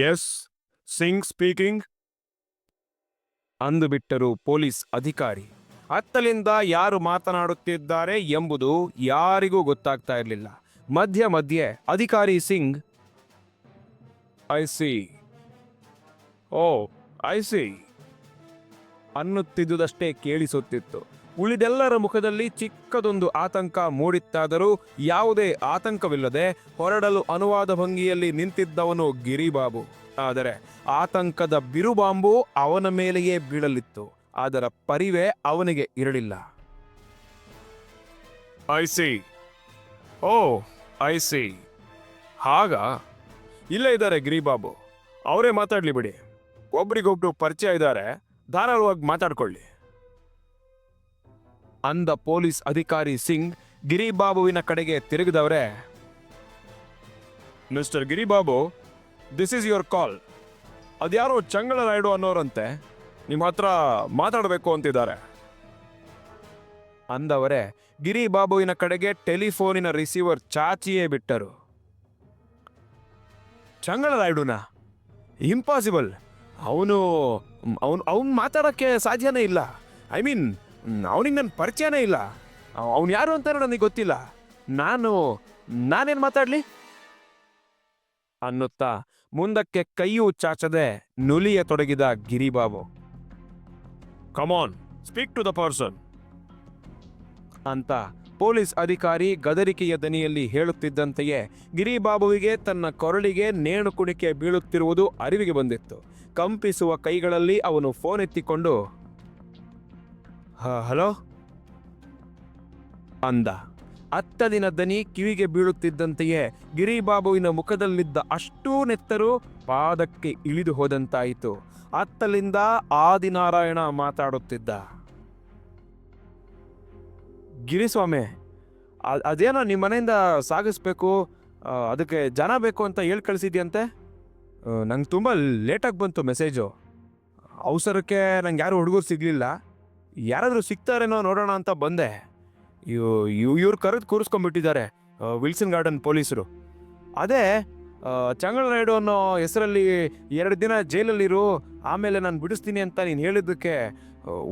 S Singh speaking ಅಂದುಬಿಟ್ಟರು police ಅಧಿಕಾರಿ. ಅತ್ತಲಿಂದ ಯಾರು ಮಾತನಾಡುತ್ತಿದ್ದಾರೆ ಎಂಬುದು ಯಾರಿಗೂ ಗೊತ್ತಾಗ್ತಾ ಇರಲಿಲ್ಲ. ಮಧ್ಯ ಮಧ್ಯೆ ಅಧಿಕಾರಿ Singh. I see oh I see ಅನ್ನುತ್ತಿದ್ದುದಷ್ಟೇ ಕೇಳಿಸುತ್ತಿತ್ತು. ಉಳಿದೆಲ್ಲರ ಮುಖದಲ್ಲಿ ಚಿಕ್ಕದೊಂದು ಆತಂಕ ಮೂಡಿತ್ತಾದರೂ ಯಾವುದೇ ಆತಂಕವಿಲ್ಲದೆ ಹೊರಡಲು ಅನುವಾದ ಭಂಗಿಯಲ್ಲಿ ನಿಂತಿದ್ದವನು ಗಿರಿಬಾಬು. ಆದರೆ ಆತಂಕದ ಬಿರುಬಾಂಬು ಅವನ ಮೇಲೆಯೇ ಬೀಳಲಿತ್ತು. ಅದರ ಪರಿವೆ ಅವನಿಗೆ ಇರಲಿಲ್ಲ. I see oh I see ಹಾಗ? ಇಲ್ಲೇ ಇದ್ದಾರೆ ಗಿರಿಬಾಬು. ಅವರೇ ಮಾತಾಡ್ಲಿ ಬಿಡಿ. ಒಬ್ರಿಗೊಬ್ರು ಪರಿಚಯ ಇದ್ದಾರೆ. ಧಾರಾಳವಾಗಿ ಮಾತಾಡ್ಕೊಳ್ಳಿ. ಅಂದ ಪೊಲೀಸ್ ಅಧಿಕಾರಿ ಸಿಂಗ್ ಗಿರಿಬಾಬುವಿನ ಕಡೆಗೆ ತಿರುಗಿದವರೆ. Mister Giribabu this is your call ಅದ್ಯಾರೋ Changala Raidu ಅನ್ನೋರಂತೆ. ನಿಮ್ಮ ಹತ್ರ ಮಾತಾಡಬೇಕು ಅಂತಿದ್ದಾರೆ. ಅಂದವರೇ, ಗಿರಿಬಾಬುವಿನ ಕಡೆಗೆ ಟೆಲಿಫೋನಿನ ರಿಸೀವರ್ ಚಾಚಿಯೇ ಬಿಟ್ಟರು. ಚಂಗಳ ಇಂಪಾಸಿಬಲ್ ಅವನು ಅವನು, ಅವ್ನು ಮಾತಾಡೋಕ್ಕೆ ಸಾಧ್ಯನೇ ಇಲ್ಲ. ಐ ಮೀನ್ ಅವನಿಗೆ ನನ್ನ ಪರಿಚಯನೇ ಇಲ್ಲ. ಅವನು ಯಾರು ಅಂತ ನನಗೆ ಗೊತ್ತಿಲ್ಲ. ನಾನು, ನಾನೇನು ಮಾತಾಡಲಿ? ಅನ್ನುತ್ತಾ ಮುಂದಕ್ಕೆ ಕೈಯೂ ಚಾಚದೆ ನುಲಿಯ ತೊಡಗಿದ Giribabu. Come on speak to the person ಅಂತ ಪೊಲೀಸ್ ಅಧಿಕಾರಿ ಗದರಿಕೆಯ ದನಿಯಲ್ಲಿ ಹೇಳುತ್ತಿದ್ದಂತೆಯೇ ಗಿರಿಬಾಬುವಿಗೆ ತನ್ನ ಕೊರಳಿಗೆ ನೇಣು ಕುಣಿಕೆ ಬೀಳುತ್ತಿರುವುದು ಅರಿವಿಗೆ ಬಂದಿತ್ತು. ಕಂಪಿಸುವ ಕೈಗಳಲ್ಲಿ ಅವನು ಫೋನ್ ಎತ್ತಿಕೊಂಡು "ಹ- ಹಲೋ? ಅಂದ. ಅತ್ತಲಿನ ದನಿ ಕಿವಿಗೆ ಬೀಳುತ್ತಿದ್ದಂತೆಯೇ ಗಿರಿಬಾಬುವಿನ ಮುಖದಲ್ಲಿದ್ದ ಅಷ್ಟೂ ನೆತ್ತರು ಪಾದಕ್ಕೆ ಇಳಿದು ಹೋದಂತಾಯಿತು. ಅತ್ತಲಿಂದ ಆದಿನಾರಾಯಣ ಮಾತಾಡುತ್ತಿದ್ದ. ಗಿರಿಸ್ವಾಮಿ ಅದೇನೋ ನಿಮ್ಮ ಮನೆಯಿಂದ ಸಾಗಿಸ್ಬೇಕು ಅದಕ್ಕೆ ಜನ ಬೇಕು ಅಂತ ಹೇಳಿ ಕಳಿಸಿದ್ಯಂತೆ? ನಂಗೆ ತುಂಬ ಲೇಟಾಗಿ ಬಂತು ಮೆಸೇಜು. ಅವಸರಕ್ಕೆ ನಂಗೆ ಯಾರು ಹುಡುಗರು ಸಿಗಲಿಲ್ಲ. ಯಾರಾದರೂ ಸಿಗ್ತಾರೇನೋ ನೋಡೋಣ ಅಂತ ಬಂದೆ. ಇವ್ ಇವ್ ಇವ್ರು ಕರೆದು ಕೂರಿಸ್ಕೊಂಡ್ಬಿಟ್ಟಿದ್ದಾರೆ ವಿಲ್ಸನ್ ಗಾರ್ಡನ್ ಪೊಲೀಸರು. ಅದೇ ಚಂಗಳ ನಾಯ್ಡು ಅನ್ನೋ ಹೆಸರಲ್ಲಿ ಎರಡು ದಿನ ಜೈಲಲ್ಲಿರು ಆಮೇಲೆ ನಾನು ಬಿಡಿಸ್ತೀನಿ ಅಂತ ನೀನು ಹೇಳಿದ್ದಕ್ಕೆ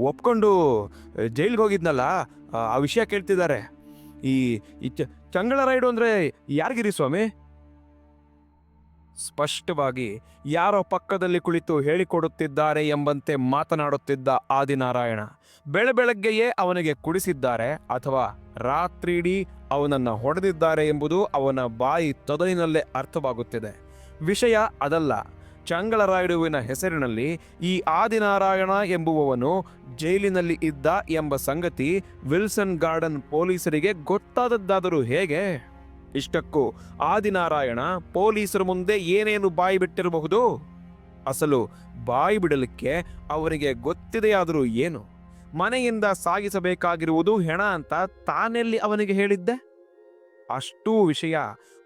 ಒಪ್ಕೊಂಡು ಜೈಲಿಗೆ ಹೋಗಿದ್ನಲ್ಲ ಆ, ವಿಷಯ ಕೇಳ್ತಿದ್ದಾರೆ. ಈ ಈ ಚಂಗಳ ರೈಡು ಅಂದರೆ ಯಾರಿಗಿರಿ ಸ್ವಾಮಿ? ಸ್ಪಷ್ಟವಾಗಿ ಯಾರೋ ಪಕ್ಕದಲ್ಲಿ ಕುಳಿತು ಹೇಳಿಕೊಡುತ್ತಿದ್ದಾರೆ ಎಂಬಂತೆ ಮಾತನಾಡುತ್ತಿದ್ದ ಆದಿನಾರಾಯಣ. ಬೆಳೆ ಬೆಳಗ್ಗೆಯೇ ಅವನಿಗೆ ಕುಡಿಸಿದ್ದಾರೆ ಅಥವಾ ರಾತ್ರಿಡೀ ಅವನನ್ನು ಹೊಡೆದಿದ್ದಾರೆ ಎಂಬುದು ಅವನ ಬಾಯಿ ತೊದಲಿನಲ್ಲೇ ಅರ್ಥವಾಗುತ್ತಿದೆ. ವಿಷಯ ಅದಲ್ಲ. ಚಂಗಳರಾಯುಡುವಿನ ಹೆಸರಿನಲ್ಲಿ ಈ ಆದಿನಾರಾಯಣ ಎಂಬುವವನು ಜೈಲಿನಲ್ಲಿ ಇದ್ದ ಎಂಬ ಸಂಗತಿ ವಿಲ್ಸನ್ ಗಾರ್ಡನ್ ಪೊಲೀಸರಿಗೆ ಗೊತ್ತಾದದ್ದಾದರೂ ಹೇಗೆ? ಇಷ್ಟಕ್ಕೂ ಆದಿನಾರಾಯಣ ಪೊಲೀಸರ ಮುಂದೆ ಏನೇನು ಬಾಯಿ ಬಿಟ್ಟಿರಬಹುದು? ಅಸಲು ಬಾಯಿ ಬಿಡಲಿಕ್ಕೆ ಅವರಿಗೆ ಗೊತ್ತಿದೆಯಾದರೂ ಏನು? ಮನೆಯಿಂದ ಸಾಗಿಸಬೇಕಾಗಿರುವುದು ಹೆಣ ಅಂತ ತಾನೆಲ್ಲಿ ಅವನಿಗೆ ಹೇಳಿದ್ದೆ? ಅಷ್ಟೂ ವಿಷಯ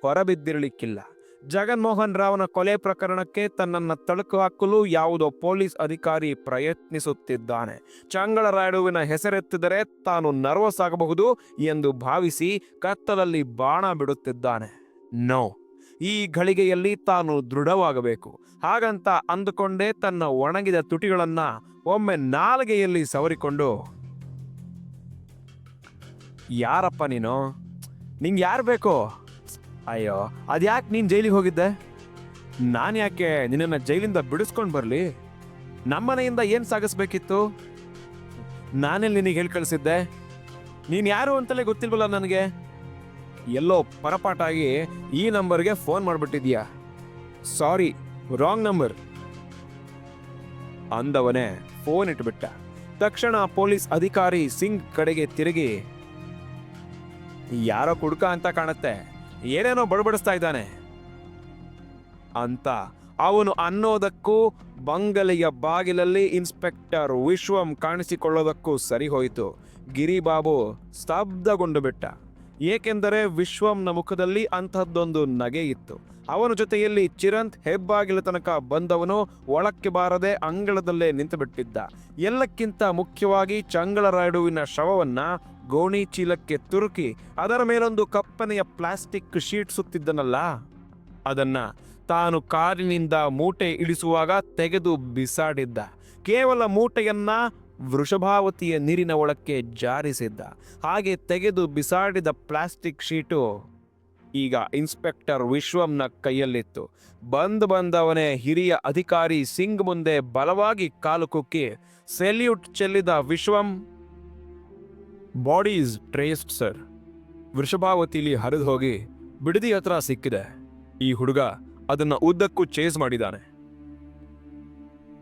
ಹೊರಬಿದ್ದಿರಲಿಕ್ಕಿಲ್ಲ. ಜಗನ್ಮೋಹನ್ ರಾವ್ನ ಕೊಲೆ ಪ್ರಕರಣಕ್ಕೆ ತನ್ನನ್ನು ತಳುಕು ಹಾಕಲು ಯಾವುದೋ ಪೊಲೀಸ್ ಅಧಿಕಾರಿ ಪ್ರಯತ್ನಿಸುತ್ತಿದ್ದಾನೆ. ಚಂಗಳರಾಯುಡುವಿನ ಹೆಸರೆತ್ತಿದರೆ ತಾನು ನರ್ವಸ್ ಆಗಬಹುದು ಎಂದು ಭಾವಿಸಿ ಕತ್ತಲಲ್ಲಿ ಬಾಣ ಬಿಡುತ್ತಿದ್ದಾನೆ. ನೋ. ಈ ಘಳಿಗೆಯಲ್ಲಿ ತಾನು ದೃಢವಾಗಬೇಕು. ಹಾಗಂತ ಅಂದುಕೊಂಡೇ ತನ್ನ ಒಣಗಿದ ತುಟಿಗಳನ್ನ ಒಮ್ಮೆ ನಾಲಿಗೆಯಲ್ಲಿ ಸವರಿಕೊಂಡು, ಯಾರಪ್ಪ ನೀನು? ನಿಂಗೆ ಯಾರು ಬೇಕು? ಅಯ್ಯೋ, ಅದ್ಯಾಕೆ ನೀನು ಜೈಲಿಗೆ ಹೋಗಿದ್ದೆ? ನಾನು ಯಾಕೆ ನಿನ್ನನ್ನು ಜೈಲಿಂದ ಬಿಡಿಸ್ಕೊಂಡು ಬರಲಿ? ನಮ್ಮನೆಯಿಂದ ಏನು ಸಾಗಿಸ್ಬೇಕಿತ್ತು? ನಾನೆಲ್ಲಿ ನಿನಗೆ ಹೇಳಿ ಕಳಿಸಿದ್ದೆ ನೀನು ಯಾರು ಅಂತಲೇ ಗೊತ್ತಿಲ್ವಲ್ಲ ನನಗೆ? ಎಲ್ಲೋ ಪರಪಾಟಾಗಿ ಈ ನಂಬರ್ಗೆ ಫೋನ್ ಮಾಡಿಬಿಟ್ಟಿದ್ಯಾ ಸಾರಿ, ರಾಂಗ್ ನಂಬರ್. ಅಂದವನೇ ಫೋನ್ ಇಟ್ಬಿಟ್ಟ. ತಕ್ಷಣ ಪೊಲೀಸ್ ಅಧಿಕಾರಿ ಸಿಂಗ್ ಕಡೆಗೆ ತಿರುಗಿ, ಯಾರೋ ಕುಡ್ಕ ಅಂತ ಕಾಣತ್ತೆ. ಏನೇನೋ ಬಡಬಡಿಸ್ತಾ ಇದ್ದಾನೆ. ಅಂತ ಅವನು ಅನ್ನೋದಕ್ಕೂ ಬಂಗಲೆಯ ಬಾಗಿಲಲ್ಲಿ ಇನ್ಸ್ಪೆಕ್ಟರ್ ವಿಶ್ವಂ ಕಾಣಿಸಿಕೊಳ್ಳೋದಕ್ಕೂ ಸರಿ ಹೋಯಿತು ಗಿರಿಬಾಬು ಸ್ತಬ್ಧಗೊಂಡು ಬಿಟ್ಟ. ಏಕೆಂದರೆ ವಿಶ್ವಂನ ಮುಖದಲ್ಲಿ ಅಂತಹದ್ದೊಂದು ನಗೆ ಇತ್ತು. ಅವನ ಜೊತೆಯಲ್ಲಿ ಚಿರಂತ್ ಹೆಬ್ಬಾಗಿಲ ತನಕ ಬಂದವನು ಒಳಕ್ಕೆ ಬಾರದೆ ಅಂಗಳದಲ್ಲೇ ನಿಂತುಬಿಟ್ಟಿದ್ದ. ಎಲ್ಲಕ್ಕಿಂತ ಮುಖ್ಯವಾಗಿ ಚಂಗಳರಾಯುಡುವಿನ ಶವವನ್ನ ಗೋಣಿ ಚೀಲಕ್ಕೆ ತುರುಕಿ ಅದರ ಮೇಲೊಂದು ಕಪ್ಪನೆಯ ಪ್ಲಾಸ್ಟಿಕ್ ಶೀಟ್ ಸುತ್ತಿದ್ದನಲ್ಲ. ಅದನ್ನ ತಾನು ಕಾರಿನಿಂದ ಮೂಟೆ ಇಳಿಸುವಾಗ ತೆಗೆದು ಬಿಸಾಡಿದ್ದ. ಕೇವಲ ಮೂಟೆಯನ್ನ ವೃಷಭಾವತಿಯ ನೀರಿನ ಒಳಕ್ಕೆ ಜಾರಿಸಿದ್ದ. ಹಾಗೆ ತೆಗೆದು ಬಿಸಾಡಿದ ಪ್ಲಾಸ್ಟಿಕ್ ಶೀಟು ಈಗ ಇನ್ಸ್ಪೆಕ್ಟರ್ ವಿಶ್ವಂನ ಕೈಯಲ್ಲಿತ್ತು. ಬಂದ್ ಬಂದವನೇ ಹಿರಿಯ ಅಧಿಕಾರಿ ಸಿಂಗ್ ಮುಂದೆ ಬಲವಾಗಿ ಕಾಲು ಕುಕ್ಕಿ, ಸೆಲ್ಯೂಟ್ ಚೆಲ್ಲಿದ ವಿಶ್ವಂ ಬಾಡೀಸ್ ಟ್ರೇಸ್ಡ್, ಸರ್. ವೃಷಭಾವತಿಲಿ ಹರಿದು ಹೋಗಿ ಬಿಡದಿ ಹತ್ರ ಸಿಕ್ಕಿದೆ. ಈ ಹುಡುಗ ಅದನ್ನ ಉದ್ದಕ್ಕೂ ಚೇಸ್ ಮಾಡಿದಾನೆ.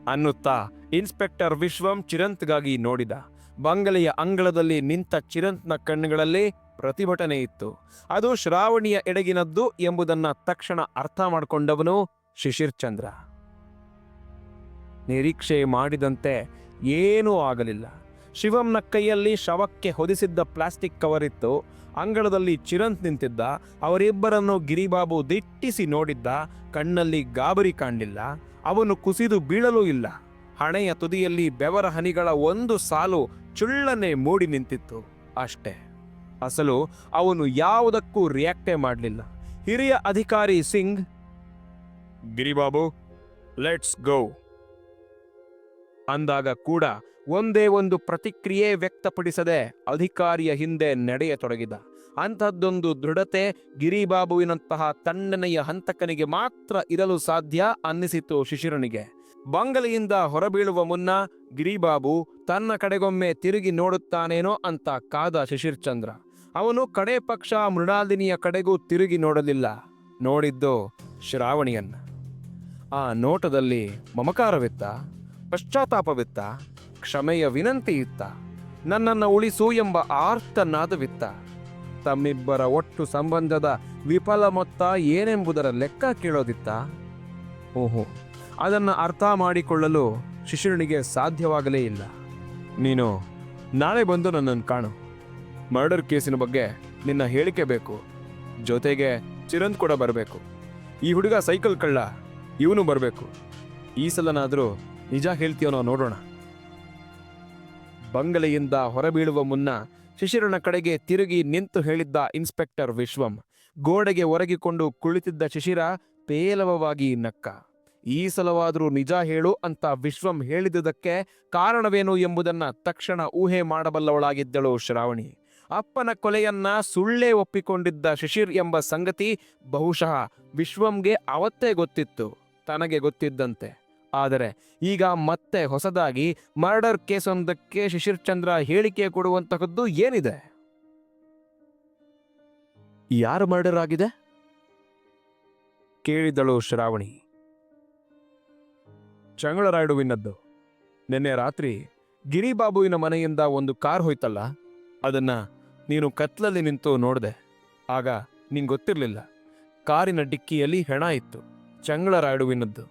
ಅನ್ನುತ್ತಾ ಇನ್ಸ್ಪೆಕ್ಟರ್ ವಿಶ್ವಂ ಚಿರಂತ್ಗಾಗಿ ನೋಡಿದ ಬಂಗಲೆಯ ಅಂಗಳದಲ್ಲಿ ನಿಂತ ಚಿರಂತ್ನ ಕಣ್ಣುಗಳಲ್ಲಿ ಪ್ರತಿಭಟನೆ ಇತ್ತು. ಅದು ಶ್ರಾವಣಿಯ ಎಡಗಿನದ್ದು ಎಂಬುದನ್ನ ತಕ್ಷಣ ಅರ್ಥ ಮಾಡಿಕೊಂಡವನು ಶಿಶಿರ್ ಚಂದ್ರ. ನಿರೀಕ್ಷೆ ಮಾಡಿದಂತೆ ಏನೂ ಆಗಲಿಲ್ಲ. ಶಿವಂನ ಕೈಯಲ್ಲಿ ಶವಕ್ಕೆ ಹೊದಿಸಿದ್ದ ಪ್ಲಾಸ್ಟಿಕ್ ಕವರ್ ಇತ್ತು ಅಂಗಳದಲ್ಲಿ ಚಿರಂತ್ ನಿಂತಿದ್ದ. ಅವರಿಬ್ಬರನ್ನು ಗಿರಿಬಾಬು ದಿಟ್ಟಿಸಿ ನೋಡಿದ್ದ. ಕಣ್ಣಲ್ಲಿ ಗಾಬರಿ ಕಾಣಲಿಲ್ಲ. ಅವನು ಕುಸಿದು ಬೀಳಲೂ ಇಲ್ಲ. ಹಣೆಯ ತುದಿಯಲ್ಲಿ ಬೆವರ ಹನಿಗಳ ಒಂದು ಸಾಲು ಚುಳ್ಳನೆ ಮೂಡಿ ನಿಂತಿತ್ತು. ಅಷ್ಟೇ. ಅಸಲು ಅವನು ಯಾವುದಕ್ಕೂ ರಿಯಾಕ್ಟೇ ಮಾಡಲಿಲ್ಲ. ಹಿರಿಯ ಅಧಿಕಾರಿ ಸಿಂಗ್, ಗಿರಿಬಾಬು ಲೆಟ್ಸ್ ಗೋ ಅಂದಾಗ ಕೂಡ ಒಂದೇ ಒಂದು ಪ್ರತಿಕ್ರಿಯೆ ವ್ಯಕ್ತಪಡಿಸದೆ ಅಧಿಕಾರಿಯ ಹಿಂದೆ ನಡೆಯತೊಡಗಿದ. ಅಂಥದ್ದೊಂದು ದೃಢತೆ ಗಿರಿಬಾಬುವಿನಂತಹ ತಣ್ಣನೆಯ ಹಂತಕನಿಗೆ ಮಾತ್ರ ಇರಲು ಸಾಧ್ಯ ಅನ್ನಿಸಿತು ಶಿಶಿರನಿಗೆ. ಬಂಗಲೆಯಿಂದ ಹೊರಬೀಳುವ ಮುನ್ನ ಗಿರಿಬಾಬು ತನ್ನ ಕಡೆಗೊಮ್ಮೆ ತಿರುಗಿ ನೋಡುತ್ತಾನೇನೋ ಅಂತ ಕಾದ ಶಿಶಿರ್ಚಂದ್ರ. ಅವನು ಕಡೆ ಪಕ್ಷ ಮೃಣಾಲಿನಿಯ ಕಡೆಗೂ ತಿರುಗಿ ನೋಡಲಿಲ್ಲ. ನೋಡಿದ್ದು ಶ್ರಾವಣಿಯನ್ನ ಆ ನೋಟದಲ್ಲಿ ಮಮಕಾರವಿತ್ತ, ಪಶ್ಚಾತ್ತಾಪವಿತ್ತ, ಕ್ಷಮೆಯ ವಿನಂತಿ ಇತ್ತ, ನನ್ನನ್ನು ಉಳಿಸು ಎಂಬ ಆರ್ತನಾದವಿತ್ತ. ತಮ್ಮಿಬ್ಬರ ಒಟ್ಟು ಸಂಬಂಧದ ವಿಫಲ ಮೊತ್ತ ಏನೆಂಬುದರ ಲೆಕ್ಕ ಕೇಳೋದಿತ್ತ? ಓಹೋ ಅದನ್ನು ಅರ್ಥ ಮಾಡಿಕೊಳ್ಳಲು ಶಿಶಿರನಿಗೆ ಸಾಧ್ಯವಾಗಲೇ ಇಲ್ಲ. ನೀನು ನಾಳೆ ಬಂದು ನನ್ನನ್ನು ಕಾಣು. ಮರ್ಡರ್ ಕೇಸಿನ ಬಗ್ಗೆ ನಿನ್ನ ಹೇಳಿಕೆ ಬೇಕು. ಜೊತೆಗೆ ಚಿರಂತ್ ಕೂಡ ಬರಬೇಕು. ಈ ಹುಡುಗ ಸೈಕಲ್ ಕಳ್ಳ, ಇವನು ಬರಬೇಕು. ಈ ಸಲನಾದರೂ ನಿಜ ಹೇಳ್ತೀಯೋನೋ ನೋಡೋಣ. ಬಂಗಲೆಯಿಂದ ಹೊರಬೀಳುವ ಮುನ್ನ ಶಿಶಿರನ ಕಡೆಗೆ ತಿರುಗಿ ನಿಂತು ಹೇಳಿದ್ದ ಇನ್ಸ್ಪೆಕ್ಟರ್ ವಿಶ್ವಂ, ಗೋಡೆಗೆ ಒರಗಿಕೊಂಡು ಕುಳಿತಿದ್ದ ಶಿಶಿರ ಪೇಲವವಾಗಿ ನಕ್ಕ. ಈ ಸಲವಾದರೂ ನಿಜ ಹೇಳು ಅಂತ ವಿಶ್ವಂ ಹೇಳಿದುದಕ್ಕೆ ಕಾರಣವೇನು ಎಂಬುದನ್ನ ತಕ್ಷಣ ಊಹೆ ಮಾಡಬಲ್ಲವಳಾಗಿದ್ದಳು ಶ್ರಾವಣಿ. ಅಪ್ಪನ ಕೊಲೆಯನ್ನ ಸುಳ್ಳೇ ಒಪ್ಪಿಕೊಂಡಿದ್ದ ಶಿಶಿರ್ ಎಂಬ ಸಂಗತಿ ಬಹುಶಃ ವಿಶ್ವಂಗೆ ಅವತ್ತೇ ಗೊತ್ತಿತ್ತು ತನಗೆ ಗೊತ್ತಿದ್ದಂತೆ. ಆದರೆ ಈಗ ಮತ್ತೆ ಹೊಸದಾಗಿ ಮರ್ಡರ್ ಕೇಸೊಂದಕ್ಕೆ ಶಿಶಿರ್ ಚಂದ್ರ ಹೇಳಿಕೆ ಕೊಡುವಂತಹದ್ದು ಏನಿದೆ? ಯಾರು ಮರ್ಡರ್ ಆಗಿದೆ? ಕೇಳಿದಳು ಶ್ರಾವಣಿ. ಚಂಗಳರಾಯುಡುವಿನದ್ದು ನಿನ್ನೆ ರಾತ್ರಿ ಗಿರಿಬಾಬುವಿನ ಮನೆಯಿಂದ ಒಂದು ಕಾರ್ ಹೋಯ್ತಲ್ಲ, ಅದನ್ನ ನೀನು ಕತ್ಲಲ್ಲಿ ನಿಂತು ನೋಡಿದೆ. ಆಗ ನಿಂಗೆ ಗೊತ್ತಿರಲಿಲ್ಲ. ಕಾರಿನ ಡಿಕ್ಕಿಯಲ್ಲಿ ಹೆಣ ಇತ್ತು ಚಂಗಳರಾಯುಡುವಿನದ್ದು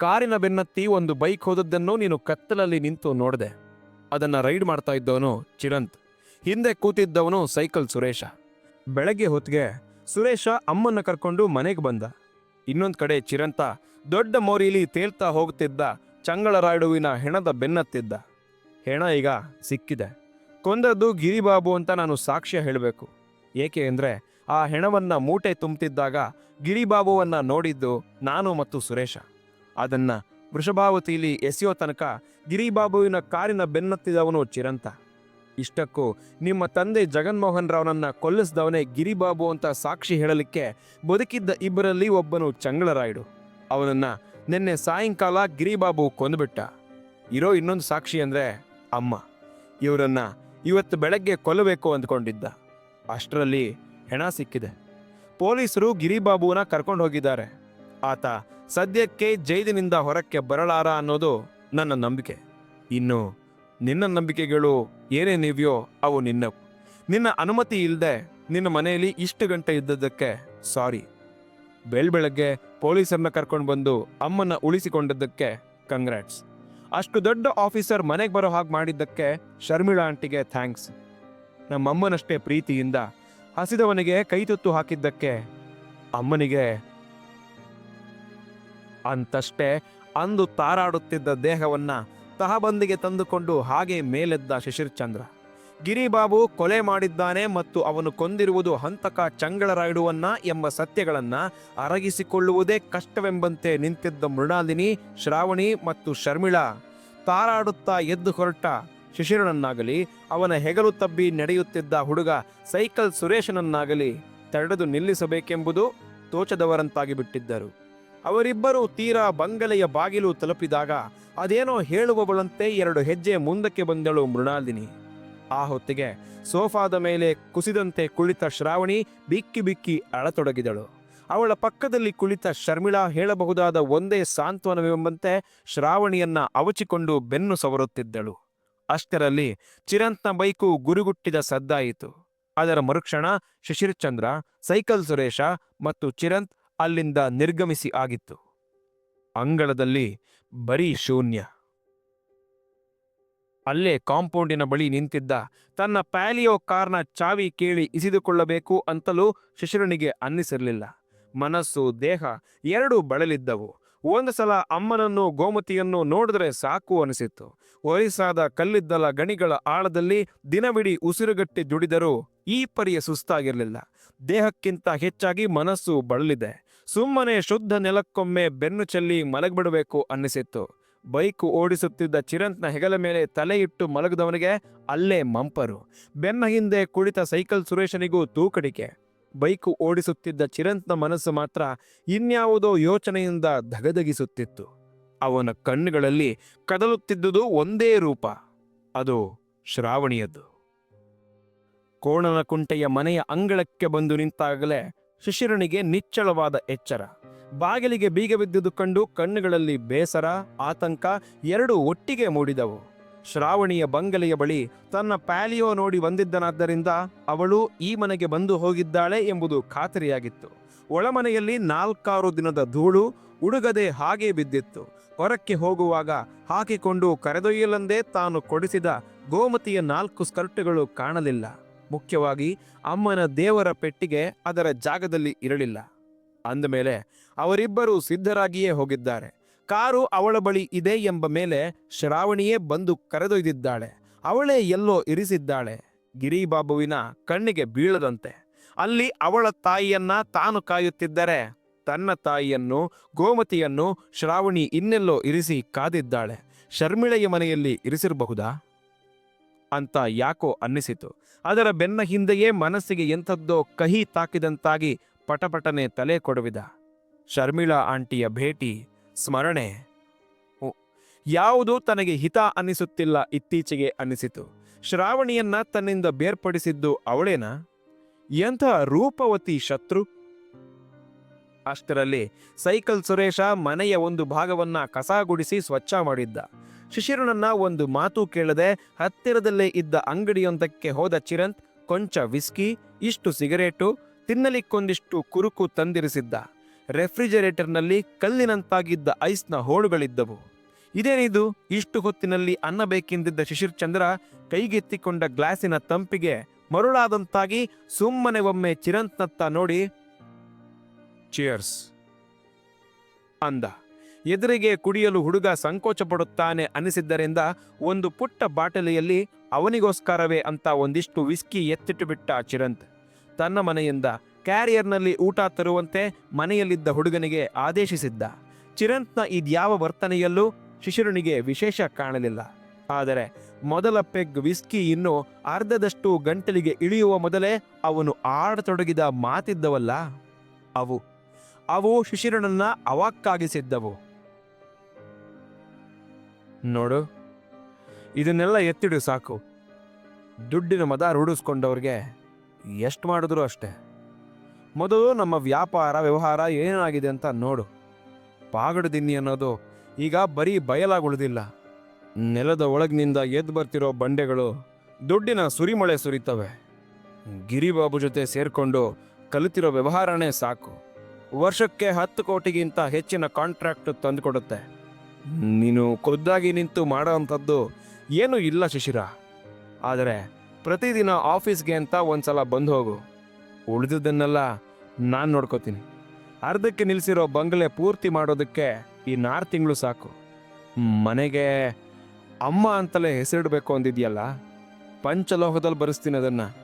ಕಾರಿನ ಬೆನ್ನತ್ತಿ ಒಂದು ಬೈಕ್ ಹೋದದ್ದನ್ನು ನೀನು ಕತ್ತಲಲ್ಲಿ ನಿಂತು ನೋಡಿದೆ. ಅದನ್ನ ರೈಡ್ ಮಾಡ್ತಾ ಇದ್ದವನು ಚಿರಂತ್, ಹಿಂದೆ ಕೂತಿದ್ದವನು ಸೈಕಲ್ ಸುರೇಶ. ಬೆಳಗ್ಗೆ ಹೊತ್ತಿಗೆ ಸುರೇಶ ಅಮ್ಮನ್ನ ಕರ್ಕೊಂಡು ಮನೆಗೆ ಬಂದ. ಇನ್ನೊಂದು ಕಡೆ ಚಿರಂತ ದೊಡ್ಡ ಮೋರಿಲಿ ತೇಲ್ತಾ ಹೋಗುತ್ತಿದ್ದ ಚಂಗಳರಾಯುಡುವಿನ ಹೆಣದ ಬೆನ್ನತ್ತಿದ್ದ. ಹೆಣ ಈಗ ಸಿಕ್ಕಿದೆ. ಕೊಂದದ್ದು ಗಿರಿಬಾಬು ಅಂತ ನಾನು ಸಾಕ್ಷ್ಯ ಹೇಳಬೇಕು. ಏಕೆ ಅಂದರೆ ಆ ಹೆಣವನ್ನು ಮೂಟೆ ತುಂಬುತ್ತಿದ್ದಾಗ ಗಿರಿಬಾಬುವನ್ನು ನೋಡಿದ್ದು ನಾನು ಮತ್ತು ಸುರೇಶ. ಅದನ್ನು ವೃಷಭಾವತಿಲಿ ಎಸೆಯೋ ತನಕ ಗಿರಿಬಾಬುವಿನ ಕಾರಿನ ಬೆನ್ನತ್ತಿದವನು ಚಿರಂತ. ಇಷ್ಟಕ್ಕೂ ನಿಮ್ಮ ತಂದೆ ಜಗನ್ಮೋಹನ್ ರಾವ್ನನ್ನು ಕೊಲ್ಲಿಸಿದವನೇ ಗಿರಿಬಾಬು ಅಂತ ಸಾಕ್ಷಿ ಹೇಳಲಿಕ್ಕೆ ಬದುಕಿದ್ದ ಇಬ್ಬರಲ್ಲಿ ಒಬ್ಬನು ಚಂಗಳರಾಯುಡು. ಅವನನ್ನ ನಿನ್ನೆ ಸಾಯಂಕಾಲ ಗಿರಿಬಾಬು ಕೊಂದುಬಿಟ್ಟ. ಇರೋ ಇನ್ನೊಂದು ಸಾಕ್ಷಿ ಅಂದರೆ ಅಮ್ಮ. ಇವರನ್ನು ಇವತ್ತು ಬೆಳಗ್ಗೆ ಕೊಲ್ಲಬೇಕು ಅಂದ್ಕೊಂಡಿದ್ದ. ಅಷ್ಟರಲ್ಲಿ ಹೆಣ ಸಿಕ್ಕಿದೆ. ಪೊಲೀಸರು ಗಿರಿಬಾಬುವನ ಕರ್ಕೊಂಡು ಹೋಗಿದ್ದಾರೆ. ಆತ ಸದ್ಯಕ್ಕೆ ಜೈದಿನಿಂದ ಹೊರಕ್ಕೆ ಬರಲಾರ ಅನ್ನೋದು ನನ್ನ ನಂಬಿಕೆ. ಇನ್ನು ನಿನ್ನ ನಂಬಿಕೆಗಳು ಏನೇನಿವೆಯೋ ಅವು ನಿನ್ನವು. ನಿನ್ನ ಅನುಮತಿ ಇಲ್ಲದೆ ನಿನ್ನ ಮನೆಯಲ್ಲಿ ಇಷ್ಟು ಗಂಟೆ ಇದ್ದದ್ದಕ್ಕೆ ಸಾರಿ. ಬೆಳ್ಬೆಳಗ್ಗೆ ಪೊಲೀಸರನ್ನ ಕರ್ಕೊಂಡು ಬಂದು ಅಮ್ಮನ ಉಳಿಸಿಕೊಂಡಿದ್ದಕ್ಕೆ ಕಂಗ್ರಾಟ್ಸ್ ಅಷ್ಟು ದೊಡ್ಡ ಆಫೀಸರ್ ಮನೆಗೆ ಬರೋ ಹಾಗೆ ಮಾಡಿದ್ದಕ್ಕೆ ಶರ್ಮಿಳಾ ಆಂಟಿಗೆ ಥ್ಯಾಂಕ್ಸ್ ನಮ್ಮಮ್ಮನಷ್ಟೇ ಪ್ರೀತಿಯಿಂದ ಹಸಿದವನಿಗೆ ಕೈತೊತ್ತು ಹಾಕಿದ್ದಕ್ಕೆ ಅಮ್ಮನಿಗೆ ಅಂತಷ್ಟೇ ಅಂದು ತಾರಾಡುತ್ತಿದ್ದ ದೇಹವನ್ನ ತಹಬಂದಿಗೆ ತಂದುಕೊಂಡು ಹಾಗೆ ಮೇಲೆದ್ದ ಶಿಶಿರ್ ಚಂದ್ರ ಗಿರಿಬಾಬು ಕೊಲೆ ಮಾಡಿದ್ದಾನೆ ಮತ್ತು ಅವನು ಕೊಂದಿರುವುದು ಹಂತಕ ಚಂಗಳರಾಯುಡುವನ್ನ ಎಂಬ ಸತ್ಯಗಳನ್ನ ಅರಗಿಸಿಕೊಳ್ಳುವುದೇ ಕಷ್ಟವೆಂಬಂತೆ ನಿಂತಿದ್ದ ಮೃಣಾಲಿನಿ, ಶ್ರಾವಣಿ ಮತ್ತು ಶರ್ಮಿಳಾ ತಾರಾಡುತ್ತಾ ಎದ್ದು ಹೊರಟ. ಶಿಶಿರನನ್ನಾಗಲಿ, ಅವನ ಹೆಗಲು ತಬ್ಬಿ ನಡೆಯುತ್ತಿದ್ದ ಹುಡುಗ ಸೈಕಲ್ ಸುರೇಶನನ್ನಾಗಲಿ ತಡೆದು ನಿಲ್ಲಿಸಬೇಕೆಂಬುದು ತೋಚದವರಂತಾಗಿ ಬಿಟ್ಟಿದ್ದರು. ಅವರಿಬ್ಬರು ತೀರಾ ಬಂಗಲೆಯ ಬಾಗಿಲು ತಲುಪಿದಾಗ ಅದೇನೋ ಹೇಳುವವಳಂತೆ ಎರಡು ಹೆಜ್ಜೆ ಮುಂದಕ್ಕೆ ಬಂದಳು ಮೃಣಾಲಿನಿ. ಆ ಹೊತ್ತಿಗೆ ಸೋಫಾದ ಮೇಲೆ ಕುಸಿದಂತೆ ಕುಳಿತ ಶ್ರಾವಣಿ ಬಿಕ್ಕಿ ಬಿಕ್ಕಿ ಅಳತೊಡಗಿದಳು. ಅವಳ ಪಕ್ಕದಲ್ಲಿ ಕುಳಿತ ಶರ್ಮಿಳಾ ಹೇಳಬಹುದಾದ ಒಂದೇ ಸಾಂತ್ವನವೆಂಬಂತೆ ಶ್ರಾವಣಿಯನ್ನ ಅವಚಿಕೊಂಡು ಬೆನ್ನು ಸವರುತ್ತಿದ್ದಳು. ಅಷ್ಟರಲ್ಲಿ ಚಿರಂತ್ನ ಬೈಕು ಗುರುಗುಟ್ಟಿದ ಸದ್ದಾಯಿತು. ಅದರ ಮರುಕ್ಷಣ ಶಿಶಿರ್ಚಂದ್ರ, ಸೈಕಲ್ ಸುರೇಶ ಮತ್ತು ಚಿರಂತ್ ಅಲ್ಲಿಂದ ನಿರ್ಗಮಿಸಿ ಆಗಿತ್ತು. ಅಂಗಳದಲ್ಲಿ ಬರೀ ಶೂನ್ಯ. ಅಲ್ಲೇ ಕಾಂಪೌಂಡಿನ ಬಳಿ ನಿಂತಿದ್ದ, ತನ್ನ ಪ್ಯಾಲಿಯೋ ಕಾರ್ನ ಚಾವಿ ಕೇಳಿ ಇಸಿದುಕೊಳ್ಳಬೇಕು ಅಂತಲೂ ಶಿಶಿರನಿಗೆ ಅನ್ನಿಸಿರಲಿಲ್ಲ. ಮನಸ್ಸು, ದೇಹ ಎರಡೂ ಬಳಲಿದ್ದವು. ಒಂದು ಸಲ ಅಮ್ಮನನ್ನು ಗೋಮತಿಯನ್ನು ನೋಡಿದ್ರೆ ಸಾಕು ಅನಿಸಿತ್ತು. ಒರಿಸಾದ ಕಲ್ಲಿದ್ದಲ ಗಣಿಗಳ ಆಳದಲ್ಲಿ ದಿನವಿಡೀ ಉಸಿರುಗಟ್ಟಿ ದುಡಿದರೂ ಈ ಪರಿಯ ಸುಸ್ತಾಗಿರಲಿಲ್ಲ. ದೇಹಕ್ಕಿಂತ ಹೆಚ್ಚಾಗಿ ಮನಸ್ಸು ಬಳಲಿದೆ. ಸುಮ್ಮನೆ ಶುದ್ಧ ನೆಲಕ್ಕೊಮ್ಮೆ ಬೆನ್ನು ಚೆಲ್ಲಿ ಮಲಗಿಬಿಡಬೇಕು ಅನ್ನಿಸಿತ್ತು. ಬೈಕು ಓಡಿಸುತ್ತಿದ್ದ ಚಿರಂತ್ನ ಹೆಗಲ ಮೇಲೆ ತಲೆಯಿಟ್ಟು ಮಲಗಿದವನಿಗೆ ಅಲ್ಲೇ ಮಂಪರು. ಬೆನ್ನ ಹಿಂದೆ ಕುಳಿತ ಸೈಕಲ್ ಸುರೇಶನಿಗೂ ತೂಕಡಿಕೆ. ಬೈಕು ಓಡಿಸುತ್ತಿದ್ದ ಚಿರಂತ್ನ ಮನಸ್ಸು ಮಾತ್ರ ಇನ್ಯಾವುದೋ ಯೋಚನೆಯಿಂದ ಧಗಧಗಿಸುತ್ತಿತ್ತು. ಅವನ ಕಣ್ಣುಗಳಲ್ಲಿ ಕದಲುತ್ತಿದ್ದುದು ಒಂದೇ ರೂಪ. ಅದು ಶ್ರಾವಣಿಯದ್ದು. ಕೋಣನ ಕುಂಟೆಯ ಮನೆಯ ಅಂಗಳಕ್ಕೆ ಬಂದು ನಿಂತಾಗಲೇ ಶಿಶಿರನಿಗೆ ನಿಚ್ಚಳವಾದ ಎಚ್ಚರ. ಬಾಗಿಲಿಗೆ ಬೀಗ ಬಿದ್ದುದು ಕಂಡು ಕಣ್ಣುಗಳಲ್ಲಿ ಬೇಸರ, ಆತಂಕ ಎರಡು ಒಟ್ಟಿಗೆ ಮೂಡಿದವು. ಶ್ರಾವಣಿಯ ಬಂಗಲೆಯ ಬಳಿ ತನ್ನ ಪ್ಯಾಲಿಯೋ ನೋಡಿ ಬಂದಿದ್ದನಾದ್ದರಿಂದ ಅವಳು ಈ ಮನೆಗೆ ಬಂದು ಹೋಗಿದ್ದಾಳೆ ಎಂಬುದು ಖಾತರಿಯಾಗಿತ್ತು. ಒಳಮನೆಯಲ್ಲಿ ನಾಲ್ಕಾರು ದಿನದ ಧೂಳು ಉಡುಗದೆ ಹಾಗೇ ಬಿದ್ದಿತ್ತು. ಹೊರಕ್ಕೆ ಹೋಗುವಾಗ ಹಾಕಿಕೊಂಡು ಕರೆದೊಯ್ಯಲೆಂದೇ ತಾನು ಕೊಡಿಸಿದ ಗೋಮತಿಯ ನಾಲ್ಕು ಸ್ಕರ್ಟ್ಗಳು ಕಾಣಲಿಲ್ಲ. ಮುಖ್ಯವಾಗಿ ಅಮ್ಮನ ದೇವರ ಪೆಟ್ಟಿಗೆ ಅದರ ಜಾಗದಲ್ಲಿ ಇರಲಿಲ್ಲ. ಅಂದಮೇಲೆ ಅವರಿಬ್ಬರು ಸಿದ್ಧರಾಗಿಯೇ ಹೋಗಿದ್ದಾರೆ. ಕಾರು ಅವಳ ಬಳಿ ಇದೆ ಎಂಬ ಮೇಲೆ ಶ್ರಾವಣಿಯೇ ಬಂದು ಕರೆದೊಯ್ದಿದ್ದಾಳೆ. ಅವಳೇ ಎಲ್ಲೋ ಇರಿಸಿದ್ದಾಳೆ. ಗಿರಿಬಾಬುವಿನ ಕಣ್ಣಿಗೆ ಬೀಳದಂತೆ. ಅಲ್ಲಿ ಅವಳ ತಾಯಿಯನ್ನ ತಾನು ಕಾಯುತ್ತಿದ್ದರೆ ತನ್ನ ತಾಯಿಯನ್ನು, ಗೋಮತಿಯನ್ನು ಶ್ರಾವಣಿ ಇನ್ನೆಲ್ಲೋ ಇರಿಸಿ ಕಾದಿದ್ದಾಳೆ. ಶರ್ಮಿಳೆಯ ಮನೆಯಲ್ಲಿ ಇರಿಸಿರಬಹುದಾ? ಅಂತ ಯಾಕೋ ಅನ್ನಿಸಿತು. ಅದರ ಬೆನ್ನ ಹಿಂದೆಯೇ ಮನಸ್ಸಿಗೆ ಎಂಥದ್ದೋ ಕಹಿ ತಾಕಿದಂತಾಗಿ ಪಟಪಟನೆ ತಲೆ ಕೊಡುವಿದ. ಶರ್ಮಿಳಾ ಆಂಟಿಯ ಭೇಟಿ, ಸ್ಮರಣೆ. ಯಾವುದೂ ತನಗೆ ಹಿತ ಅನ್ನಿಸುತ್ತಿಲ್ಲ ಇತ್ತೀಚೆಗೆ ಅನ್ನಿಸಿತು. ಶ್ರಾವಣಿಯನ್ನ ತನ್ನಿಂದ ಬೇರ್ಪಡಿಸಿದ್ದು ಅವಳೇನಾ? ಎಂಥ ರೂಪವತಿ ಶತ್ರು? ಅಷ್ಟರಲ್ಲಿ ಸೈಕಲ್ ಸುರೇಶ ಮನೆಯ ಒಂದು ಭಾಗವನ್ನ ಕಸಗುಡಿಸಿ ಸ್ವಚ್ಛ ಮಾಡಿದ್ದ. ಶಿಶಿರನನ್ನ ಒಂದು ಮಾತು ಕೇಳದೆ ಹತ್ತಿರದಲ್ಲೇ ಇದ್ದ ಅಂಗಡಿಯೊಂದಕ್ಕೆ ಹೋದ ಚಿರಂತ್, ಕೊಂಚ ವಿಸ್ಕಿ, ಇಷ್ಟು ಸಿಗರೇಟು ತಿನ್ನಲಿಕ್ಕೊಂದಿಷ್ಟು ಕುರುಕು ತಂದಿರಿಸಿದ್ದ. ರೆಫ್ರಿಜರೇಟರ್ನಲ್ಲಿ ಕಲ್ಲಿನಂತಾಗಿದ್ದ ಐಸ್ನ ಹೋಳುಗಳಿದ್ದವು. ಇದೇನಿದು? ಇಷ್ಟು ಹೊತ್ತಿನಲ್ಲಿ ಅನ್ನ ಬೇಕೆಂದಿದ್ದ ಶಿಶಿರ್ ಚಂದ್ರ ಕೈಗೆತ್ತಿಕೊಂಡ ಗ್ಲಾಸಿನ ತಂಪಿಗೆ ಮರುಳಾದಂತಾಗಿ ಸುಮ್ಮನೆ ಒಮ್ಮೆ ಚಿರಂತ್ನತ್ತ ನೋಡಿ, ಚಿಯರ್ಸ್ ಅಂದ. ಎದುರಿಗೆ ಕುಡಿಯಲು ಹುಡುಗ ಸಂಕೋಚ ಪಡುತ್ತಾನೆ ಅನಿಸಿದ್ದರಿಂದ ಒಂದು ಪುಟ್ಟ ಬಾಟಲಿಯಲ್ಲಿ ಅವನಿಗೋಸ್ಕರವೇ ಅಂತ ಒಂದಿಷ್ಟು ವಿಸ್ಕಿ ಎತ್ತಿಟ್ಟು ಬಿಟ್ಟ ಚಿರಂತ್. ತನ್ನ ಮನೆಯಿಂದ ಕ್ಯಾರಿಯರ್ನಲ್ಲಿ ಊಟ ತರುವಂತೆ ಮನೆಯಲ್ಲಿದ್ದ ಹುಡುಗನಿಗೆ ಆದೇಶಿಸಿದ್ದ. ಚಿರಂತ್ನ ಇದ್ಯಾವ ವರ್ತನೆಯಲ್ಲೂ ಶಿಶಿರನಿಗೆ ವಿಶೇಷ ಕಾಣಲಿಲ್ಲ. ಆದರೆ ಮೊದಲ ಪೆಗ್ ವಿಸ್ಕಿ ಇನ್ನು ಅರ್ಧದಷ್ಟು ಗಂಟಲಿಗೆ ಇಳಿಯುವ ಮೊದಲೇ ಅವನು ಆಡತೊಡಗಿದ ಮಾತಿದ್ದವಲ್ಲ, ಅವು ಅವು ಶಿಶಿರನನ್ನ ಅವಾಕ್ಕಾಗಿಸಿದ್ದವು. ನೋಡು, ಇದನ್ನೆಲ್ಲ ಎತ್ತಿಡು ಸಾಕು. ದುಡ್ಡಿನ ಮದ ರೂಢಿಸ್ಕೊಂಡವ್ರಿಗೆ ಎಷ್ಟು ಮಾಡಿದ್ರು ಅಷ್ಟೇ. ಮೊದಲು ನಮ್ಮ ವ್ಯಾಪಾರ, ವ್ಯವಹಾರ ಏನಾಗಿದೆ ಅಂತ ನೋಡು. ಪಾಗಡು ದಿನ್ನಿ ಅನ್ನೋದು ಈಗ ಬರೀ ಬಯಲಾಗುಳಿದಿಲ್ಲ. ನೆಲದ ಒಳಗಿನಿಂದ ಎದ್ದು ಬರ್ತಿರೋ ಬಂಡೆಗಳು ದುಡ್ಡಿನ ಸುರಿಮಳೆ ಸುರಿತವೆ. ಗಿರಿಬಾಬು ಜೊತೆ ಸೇರಿಕೊಂಡು ಕಲಿತಿರೋ ವ್ಯವಹಾರನೇ ಸಾಕು. ವರ್ಷಕ್ಕೆ ಹತ್ತು ಕೋಟಿಗಿಂತ ಹೆಚ್ಚಿನ ಕಾಂಟ್ರಾಕ್ಟ್ ತಂದುಕೊಡುತ್ತೆ. ನೀನು ಖುದ್ದಾಗಿ ನಿಂತು ಮಾಡೋ ಅಂಥದ್ದು ಏನೂ ಇಲ್ಲ ಶಿಶಿರ. ಆದರೆ ಪ್ರತಿದಿನ ಆಫೀಸ್ಗೆ ಅಂತ ಒಂದ್ಸಲ ಬಂದು ಹೋಗು. ಉಳಿದುದನ್ನೆಲ್ಲ ನಾನು ನೋಡ್ಕೋತೀನಿ. ಅರ್ಧಕ್ಕೆ ನಿಲ್ಲಿಸಿರೋ ಬಂಗಲೆ ಪೂರ್ತಿ ಮಾಡೋದಕ್ಕೆ ಈ ನಾರು ತಿಂಗಳು ಸಾಕು. ಮನೆಗೆ ಅಮ್ಮ ಅಂತಲೇ ಹೆಸರಿಡಬೇಕು ಅಂದಿದೆಯಲ್ಲ? ಪಂಚಲೋಹದಲ್ಲಿ ಬರೆಸ್ತೀನಿ ಅದನ್ನು.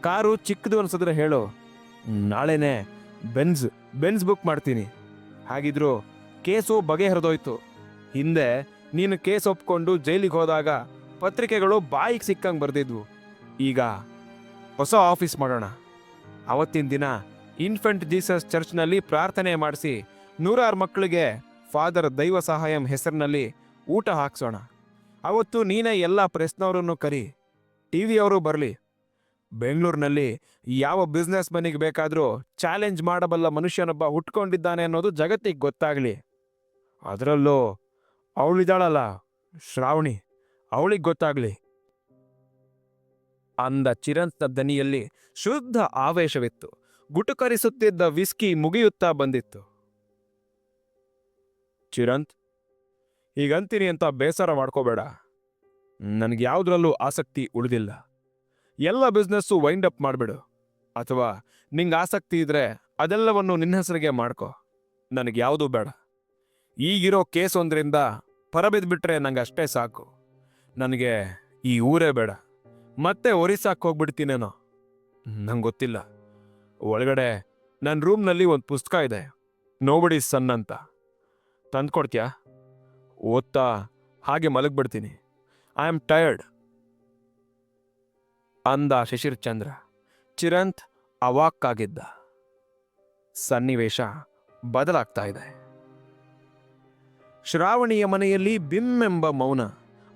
ಕಾರು ಚಿಕ್ಕದು ಅನ್ಸಿದ್ರೆ ಹೇಳು. ನಾಳೆನೆ ಬೆನ್ಸ್ ಬೆನ್ಸ್ ಬುಕ್ ಮಾಡ್ತೀನಿ. ಹಾಗಿದ್ರು ಕೇಸು ಬಗೆಹರಿದೋಯ್ತು ಹಿಂದೆ ನೀನು ಕೇಸ್ ಒಪ್ಕೊಂಡು ಜೈಲಿಗೆ ಹೋದಾಗ ಪತ್ರಿಕೆಗಳು ಬಾಯಿಗೆ ಸಿಕ್ಕಂಗೆ ಬರ್ದಿದ್ವು. ಈಗ ಹೊಸ ಆಫೀಸ್ ಮಾಡೋಣ. ಅವತ್ತಿನ ದಿನ ಇನ್ಫೆಂಟ್ ಜೀಸಸ್ ಚರ್ಚ್ನಲ್ಲಿ ಪ್ರಾರ್ಥನೆ ಮಾಡಿಸಿ ನೂರಾರು ಮಕ್ಕಳಿಗೆ ಫಾದರ್ ದೈವ ಸಹಾಯಂ ಹೆಸರಿನಲ್ಲಿ ಊಟ ಹಾಕ್ಸೋಣ. ಅವತ್ತು ನೀನೇ ಎಲ್ಲ ಪ್ರೆಸ್ನವರನ್ನು ಕರಿ. ಟಿ ವಿಯವರು ಬರಲಿ. ಬೆಂಗಳೂರಿನಲ್ಲಿ ಯಾವ ಬಿಸ್ನೆಸ್ ಮನಿಗೆ ಬೇಕಾದರೂ ಚಾಲೆಂಜ್ ಮಾಡಬಲ್ಲ ಮನುಷ್ಯನೊಬ್ಬ ಹುಟ್ಕೊಂಡಿದ್ದಾನೆ ಅನ್ನೋದು ಜಗತ್ತಿಗೆ ಗೊತ್ತಾಗಲಿ. ಅದರಲ್ಲೂ ಅವಳಿದ್ದಾಳಲ್ಲ ಶ್ರಾವಣಿ, ಅವಳಿಗೆ ಗೊತ್ತಾಗ್ಲಿ. ಅಂದ ಚಿರಂತ ದನಿಯಲ್ಲಿ ಶುದ್ಧ ಆವೇಶವಿತ್ತು. ಗುಟುಕರಿಸುತ್ತಿದ್ದ ವಿಸ್ಕಿ ಮುಗಿಯುತ್ತಾ ಬಂದಿತ್ತು. ಚಿರಂತ್, ಹೀಗಂತೀನಿ ಅಂತ ಬೇಸರ ಮಾಡ್ಕೋಬೇಡ. ನನಗೆ ಯಾವುದ್ರಲ್ಲೂ ಆಸಕ್ತಿ ಉಳಿದಿಲ್ಲ. ಎಲ್ಲ ಬಿಸ್ನೆಸ್ಸು ವೈಂಡ್ ಅಪ್ ಮಾಡಿಬಿಡು. ಅಥವಾ ನಿಂಗೆ ಆಸಕ್ತಿ ಇದ್ರೆ ಅದೆಲ್ಲವನ್ನು ನಿನ್ನ ಹೆಸರಿಗೆ ಮಾಡ್ಕೋ. ನನಗೆ ಯಾವುದೂ ಬೇಡ. ಈಗಿರೋ ಕೇಸ್ ಒಂದರಿಂದ ಹೊರಬಿದ್ಬಿಟ್ರೆ ನಂಗೆ ಅಷ್ಟೇ ಸಾಕು. ನನಗೆ ಈ ಊರೇ ಬೇಡ. ಮತ್ತೆ ಒರಿಸ್ಸಾಕ್ ಹೋಗ್ಬಿಡ್ತೀನೇನೋ ನಂಗೆ ಗೊತ್ತಿಲ್ಲ. ಒಳಗಡೆ ನನ್ನ ರೂಮ್ನಲ್ಲಿ ಒಂದು ಪುಸ್ತಕ ಇದೆ. ನೋಬಡಿ ಸನ್ ಅಂತ. ತಂದ್ಕೊಡ್ತೀಯಾ? ಓದ್ತಾ ಹಾಗೆ ಮಲಗ್ಬಿಡ್ತೀನಿ. ಐ ಆಮ್ ಟಯರ್ಡ್ ಅಂದ ಶಿಶಿರ್ ಚಂದ್ರ. ಚಿರಂತ್ ಅವಾಕ್ಕಾಗಿದ್ದ ಸನ್ನಿವೇಶ ಬದಲಾಗ್ತಾ ಇದೆ. ಶ್ರಾವಣಿಯ ಮನೆಯಲ್ಲಿ ಬಿಮ್ಮೆಂಬ ಮೌನ.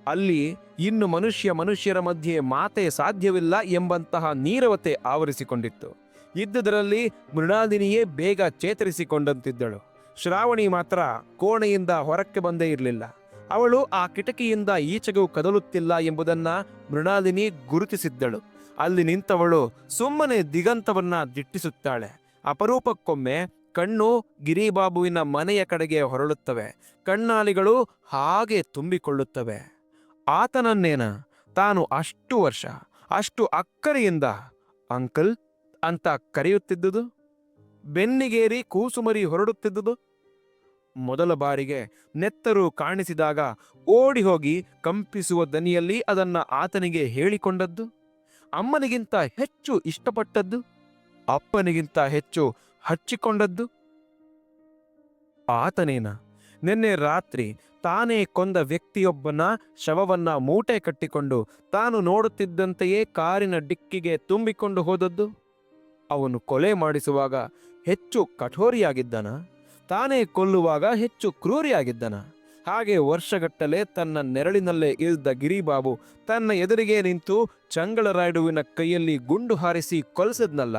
ಅಲ್ಲಿ ಇನ್ನು ಮನುಷ್ಯ ಮನುಷ್ಯರ ಮಧ್ಯೆ ಮಾತೆ ಸಾಧ್ಯವಿಲ್ಲ ಎಂಬಂತಹ ನೀರವತೆ ಆವರಿಸಿಕೊಂಡಿತ್ತು. ಇದ್ದುದರಲ್ಲಿ ಮೃಣಾಲಿನಿಯೇ ಬೇಗ ಚೇತರಿಸಿಕೊಂಡಂತಿದ್ದಳು. ಶ್ರಾವಣಿ ಮಾತ್ರ ಕೋಣೆಯಿಂದ ಹೊರಕ್ಕೆ ಬಂದೇ ಇರಲಿಲ್ಲ. ಅವಳು ಆ ಕಿಟಕಿಯಿಂದ ಈಚೆಗೂ ಕದಲುತ್ತಿಲ್ಲ ಎಂಬುದನ್ನ ಮೃಣಾಲಿನಿ ಗುರುತಿಸಿದ್ದಳು. ಅಲ್ಲಿ ನಿಂತವಳು ಸುಮ್ಮನೆ ದಿಗಂತವನ್ನ ದಿಟ್ಟಿಸುತ್ತಾಳೆ. ಅಪರೂಪಕ್ಕೊಮ್ಮೆ ಕಣ್ಣು ಗಿರಿಬಾಬುವಿನ ಮನೆಯ ಕಡೆಗೆ ಹೊರಳುತ್ತವೆ. ಕಣ್ಣಾಲಿಗಳು ಹಾಗೆ ತುಂಬಿಕೊಳ್ಳುತ್ತವೆ. ಆತನನ್ನೇನ ತಾನು ಅಷ್ಟು ವರ್ಷ, ಅಷ್ಟು ಅಕ್ಕರೆಯಿಂದ ಅಂಕಲ್ ಅಂತ ಕರೆಯುತ್ತಿದ್ದುದು? ಬೆನ್ನಿಗೇರಿ ಕೂಸುಮರಿ ಹೊರಡುತ್ತಿದ್ದುದು? ಮೊದಲ ಬಾರಿಗೆ ನೆತ್ತರು ಕಾಣಿಸಿದಾಗ ಓಡಿ ಹೋಗಿ ಕಂಪಿಸುವ ದನಿಯಲ್ಲಿ ಅದನ್ನ ಆತನಿಗೆ ಹೇಳಿಕೊಂಡದ್ದು? ಅಮ್ಮನಿಗಿಂತ ಹೆಚ್ಚು ಇಷ್ಟಪಟ್ಟದ್ದು? ಅಪ್ಪನಿಗಿಂತ ಹೆಚ್ಚು ಹಚ್ಚಿಕೊಂಡದ್ದು? ಆತನೇನ? ನಿನ್ನೆ ರಾತ್ರಿ ತಾನೇ ಕೊಂದ ವ್ಯಕ್ತಿಯೊಬ್ಬನ ಶವವನ್ನ ಮೂಟೆ ಕಟ್ಟಿಕೊಂಡು ತಾನು ನೋಡುತ್ತಿದ್ದಂತೆಯೇ ಕಾರಿನ ಡಿಕ್ಕಿಗೆ ತುಂಬಿಕೊಂಡು ಹೋದದ್ದು? ಅವನು ಕೊಲೆ ಮಾಡಿಸುವಾಗ ಹೆಚ್ಚು ಕಠೋರಿಯಾಗಿದ್ದನ? ತಾನೇ ಕೊಲ್ಲುವಾಗ ಹೆಚ್ಚು ಕ್ರೂರಿಯಾಗಿದ್ದನ? ಹಾಗೆ ವರ್ಷಗಟ್ಟಲೆ ತನ್ನ ನೆರಳಿನಲ್ಲೇ ಇದ್ದ ಗಿರಿಬಾಬು ತನ್ನ ಎದುರಿಗೆ ನಿಂತು ಚಂಗಳರಾಯ್ಡುವಿನ ಕೈಯಲ್ಲಿ ಗುಂಡು ಹಾರಿಸಿ ಕೊಲ್ಸದ್ನಲ್ಲ?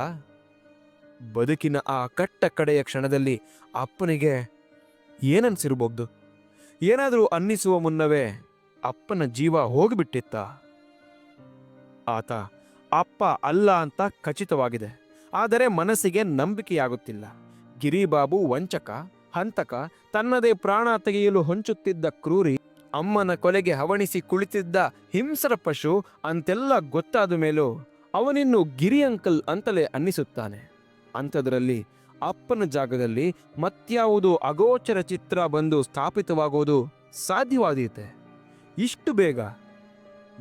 ಬದುಕಿನ ಆ ಕಟ್ಟ ಕಡೆಯ ಕ್ಷಣದಲ್ಲಿ ಅಪ್ಪನಿಗೆ ಏನನ್ಸಿರ್ಬೋದು ಏನಾದರೂ ಅನ್ನಿಸುವ ಮುನ್ನವೇ ಅಪ್ಪನ ಜೀವ ಹೋಗಿಬಿಟ್ಟಿತ್ತ. ಆತ, ಅಪ್ಪ ಅಲ್ಲ ಅಂತ ಖಚಿತವಾಗಿದೆ, ಆದರೆ ಮನಸ್ಸಿಗೆ ನಂಬಿಕೆಯಾಗುತ್ತಿಲ್ಲ. ಗಿರಿಬಾಬು ವಂಚಕ, ಹಂತಕ, ತನ್ನದೇ ಪ್ರಾಣ ತೆಗೆಯಲು ಹೊಂಚುತ್ತಿದ್ದ ಕ್ರೂರಿ, ಅಮ್ಮನ ಕೊಲೆಗೆ ಹವಣಿಸಿ ಕುಳಿತಿದ್ದ ಹಿಂಸರ ಪಶು ಅಂತೆಲ್ಲ ಗೊತ್ತಾದ ಮೇಲೂ ಅವನಿನ್ನು ಗಿರಿ ಅಂಕಲ್ ಅಂತಲೇ ಅನ್ನಿಸುತ್ತಾನೆ. ಅಂಥದ್ರಲ್ಲಿ ಅಪ್ಪನ ಜಾಗದಲ್ಲಿ ಮತ್ಯಾವುದು ಅಗೋಚರ ಚಿತ್ರ ಬಂದು ಸ್ಥಾಪಿತವಾಗೋದು ಸಾಧ್ಯವಾದೀತೆ. ಇಷ್ಟು ಬೇಗ?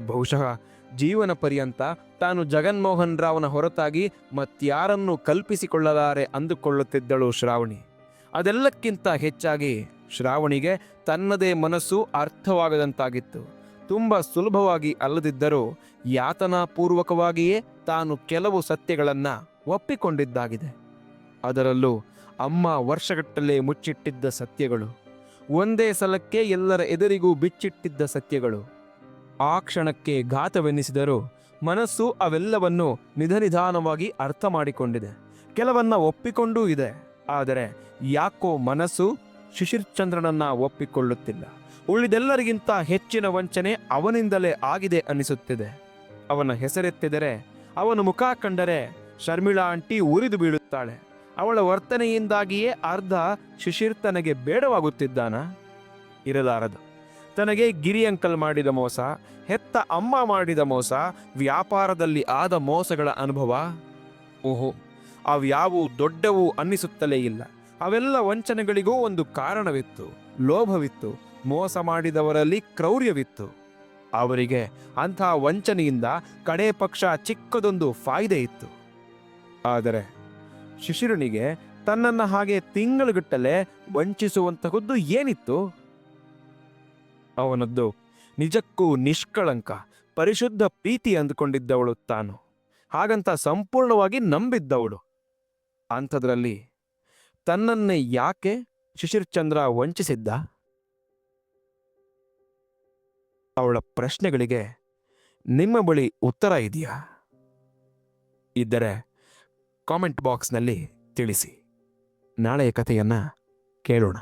ಬಹುಶಃ ಜೀವನ ಪರ್ಯಂತ ತಾನು ಜಗನ್ಮೋಹನ್ ರಾವ್ನ ಹೊರತಾಗಿ ಮತ್ಯಾರನ್ನು ಕಲ್ಪಿಸಿಕೊಳ್ಳಲಾರೆ ಅಂದುಕೊಳ್ಳುತ್ತಿದ್ದಳು ಶ್ರಾವಣಿ. ಅದೆಲ್ಲಕ್ಕಿಂತ ಹೆಚ್ಚಾಗಿ ಶ್ರಾವಣಿಗೆ ತನ್ನದೇ ಮನಸ್ಸು ಅರ್ಥವಾಗದಂತಾಗಿತ್ತು. ತುಂಬ ಸುಲಭವಾಗಿ ಅಲ್ಲದಿದ್ದರೂ ಯಾತನಾಪೂರ್ವಕವಾಗಿಯೇ ತಾನು ಕೆಲವು ಸತ್ಯಗಳನ್ನು ಒಪ್ಪಿಕೊಂಡಿದ್ದಾಗಿದೆ. ಅದರಲ್ಲೂ ಅಮ್ಮ ವರ್ಷಗಟ್ಟಲೆ ಮುಚ್ಚಿಟ್ಟಿದ್ದ ಸತ್ಯಗಳು. ಒಂದೇ ಸಲಕ್ಕೆ ಎಲ್ಲರ ಎದುರಿಗೂ ಬಿಚ್ಚಿಟ್ಟಿದ್ದ ಸತ್ಯಗಳು. ಆ ಕ್ಷಣಕ್ಕೆ ಘಾತವೆನ್ನಿಸಿದರೂ ಮನಸ್ಸು ಅವೆಲ್ಲವನ್ನು ನಿಧನಿಧಾನವಾಗಿ ಅರ್ಥ ಮಾಡಿಕೊಂಡಿದೆ ಕೆಲವನ್ನ ಒಪ್ಪಿಕೊಂಡೂ ಇದೆ. ಆದರೆ ಯಾಕೋ ಮನಸ್ಸು ಶಿಶಿರ್ಚಂದ್ರನನ್ನ ಒಪ್ಪಿಕೊಳ್ಳುತ್ತಿಲ್ಲ. ಉಳಿದೆಲ್ಲರಿಗಿಂತ ಹೆಚ್ಚಿನ ವಂಚನೆ ಅವನಿಂದಲೇ ಆಗಿದೆ ಅನಿಸುತ್ತಿದೆ. ಅವನ ಹೆಸರೆತ್ತಿದರೆ, ಅವನ ಮುಖ ಕಂಡರೆ ಶರ್ಮಿಳಾ ಆಂಟಿ ಉರಿದು ಬೀಳುತ್ತಾಳೆ. ಅವಳ ವರ್ತನೆಯಿಂದಾಗಿಯೇ ಅರ್ಧ ಶಿಶಿರ್ ತನಗೆ ಬೇಡವಾಗುತ್ತಿದ್ದಾನ? ಇರಲಾರದು. ತನಗೆ ಗಿರಿ ಅಂಕಲ್ ಮಾಡಿದ ಮೋಸ, ಹೆತ್ತ ಅಮ್ಮ ಮಾಡಿದ ಮೋಸ, ವ್ಯಾಪಾರದಲ್ಲಿ ಆದ ಮೋಸಗಳ ಅನುಭವ? ಓಹೋ, ಅವ್ಯಾವು ದೊಡ್ಡವು ಅನ್ನಿಸುತ್ತಲೇ ಇಲ್ಲ. ಅವೆಲ್ಲ ವಂಚನೆಗಳಿಗೂ ಒಂದು ಕಾರಣವಿತ್ತು. ಲೋಭವಿತ್ತು. ಮೋಸ ಮಾಡಿದವರಲ್ಲಿ ಕ್ರೌರ್ಯವಿತ್ತು. ಅವರಿಗೆ ಅಂಥ ವಂಚನೆಯಿಂದ ಕಡೇ ಪಕ್ಷ ಚಿಕ್ಕದೊಂದು ಫಾಯ್ದೆ ಇತ್ತು. ಆದರೆ ಶಿಶಿರನಿಗೆ ತನ್ನನ್ನು ಹಾಗೆ ತಿಂಗಳುಗಟ್ಟಲೆ ವಂಚಿಸುವಂತಹದ್ದು ಏನಿತ್ತು? ಅವನದ್ದು ನಿಜಕ್ಕೂ ನಿಷ್ಕಳಂಕ, ಪರಿಶುದ್ಧ ಪ್ರೀತಿ ಅಂದುಕೊಂಡಿದ್ದವಳು ತಾನು. ಹಾಗಂತ ಸಂಪೂರ್ಣವಾಗಿ ನಂಬಿದ್ದವಳು. ಅಂಥದ್ರಲ್ಲಿ ತನ್ನನ್ನೇ ಯಾಕೆ ಶಿಶಿರ್ಚಂದ್ರ ವಂಚಿಸಿದ್ದ? ಅವಳ ಪ್ರಶ್ನೆಗಳಿಗೆ ನಿಮ್ಮ ಬಳಿ ಉತ್ತರ ಇದೆಯಾ? ಇದ್ದರೆ ಕಾಮೆಂಟ್ ಬಾಕ್ಸ್ನಲ್ಲಿ ತಿಳಿಸಿ. ನಾಳೆಯ ಕಥೆಯನ್ನು ಕೇಳೋಣ.